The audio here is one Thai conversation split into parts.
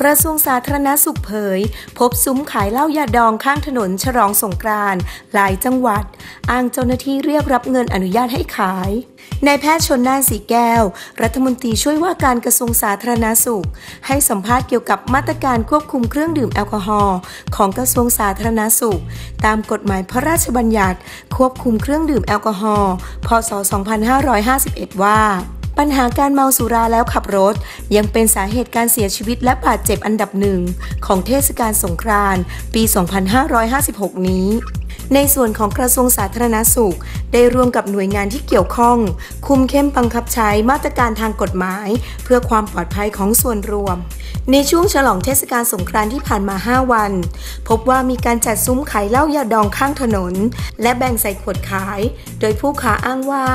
กระทรวงสาธารณสุขเผย พบซุ้มขายเหล้ายาดองข้างถนนฉลองสงกรานต์หลายจังหวัด อ้างเจ้าหน้าที่เรียกรับเงินอนุญาตให้ขายนายแพทย์ชนน่านสีแก้ว รัฐมนตรีช่วยว่าการกระทรวงสาธารณสุข ให้สัมภาษณ์เกี่ยวกับมาตรการควบคุมเครื่องดื่มแอลกอฮอล์ของกระทรวงสาธารณสุข ตามกฎหมายพระราชบัญญัติ ควบคุมเครื่องดื่มแอลกอฮอล์พศ 2551 ว่า ปัญหาการเมาสุราแล้วขับรถ ยังเป็นสาเหตุการเสียชีวิตและบาดเจ็บอันดับหนึ่ง ของเทศกาลสงกรานต์ปี 2556 นี้ ในส่วนของกระทรวงสาธารณสุข ได้ร่วมกับหน่วยงานที่เกี่ยวข้อง คุมเข้มบังคับใช้มาตรการทางกฎหมาย เพื่อความปลอดภัยของส่วนรวม ในช่วงฉลองเทศกาลสงกรานต์ที่ผ่านมา 5 วัน พบว่ามีการจัดซุ้มขายเหล้ายาดองข้างถนน และแบ่งใส่ขวดขาย โดยผู้ค้าอ้างว่า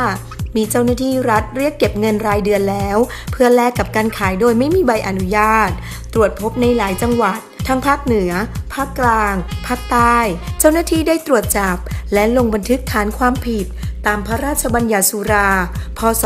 มีเจ้าหน้าที่รัฐเรียกเก็บเงินรายเดือนแล้ว เพื่อแลกกับการขายโดยไม่มีใบอนุญาต ตรวจพบในหลายจังหวัด ทั้งภาคเหนือ ภาคกลาง ภาคใต้ เจ้าหน้าที่ได้ตรวจจับ และลงบันทึกฐานความผิด ตามพระราชบัญญัติสุรา พศ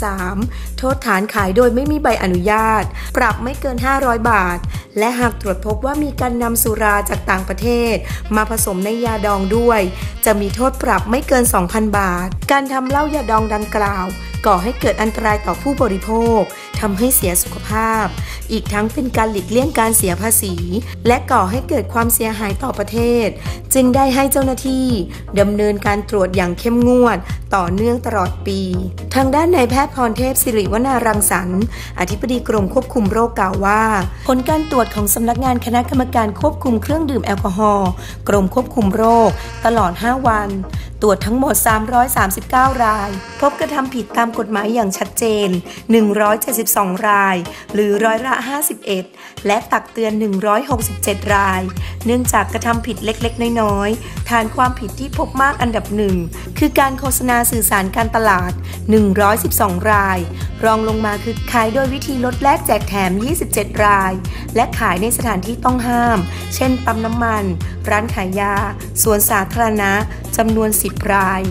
2493 โทษฐานขายโดยไม่มีใบอนุญาต ปรับไม่เกิน 500 บาท และหากตรวจพบว่ามีการนำสุราจากต่างประเทศ มาผสมในยาดองด้วย จะมีโทษปรับไม่เกิน 2,000 บาท การทำเหล้ายาดองดังกล่าว ก่อให้เกิดอันตรายต่อผู้บริโภคทำให้เสียสุขภาพ อีกทั้งเป็นการหลีกเลี่ยงการเสียภาษี และก่อให้เกิดความเสียหายต่อประเทศ จึงได้ให้เจ้าหน้าที่ดำเนินการตรวจอย่างเข้มงวด ต่อเนื่องตลอดปี ทางด้านนายแพทย์พรเทพสิริวนารังสรรค์อธิบดีกรมควบคุมโรคกล่าวว่า ผลการตรวจของสำนักงานคณะกรรมการควบคุมเครื่องดื่มแอลกอฮอล์กรมควบคุมโรค ตลอด 5 วัน ตรวจทั้งหมด 339 ราย พบกระทำผิดตามกฎหมายอย่างชัดเจน 172 ราย หรือร้อยละ 51 และตักเตือน 167 ราย เนื่องจากกระทำผิดเล็กๆ น้อยๆ ฐานความผิดที่พบมากอันดับหนึ่งคือการโฆษณาสื่อสารการตลาด 112 ราย รองลงมาคือขายโดยวิธีลดแลกแจกแถม 27 ราย และขายในสถานที่ต้องห้าม เช่นปั๊มน้ำมันร้านขายยา สวนสาธารณะจำนวน 10 ราย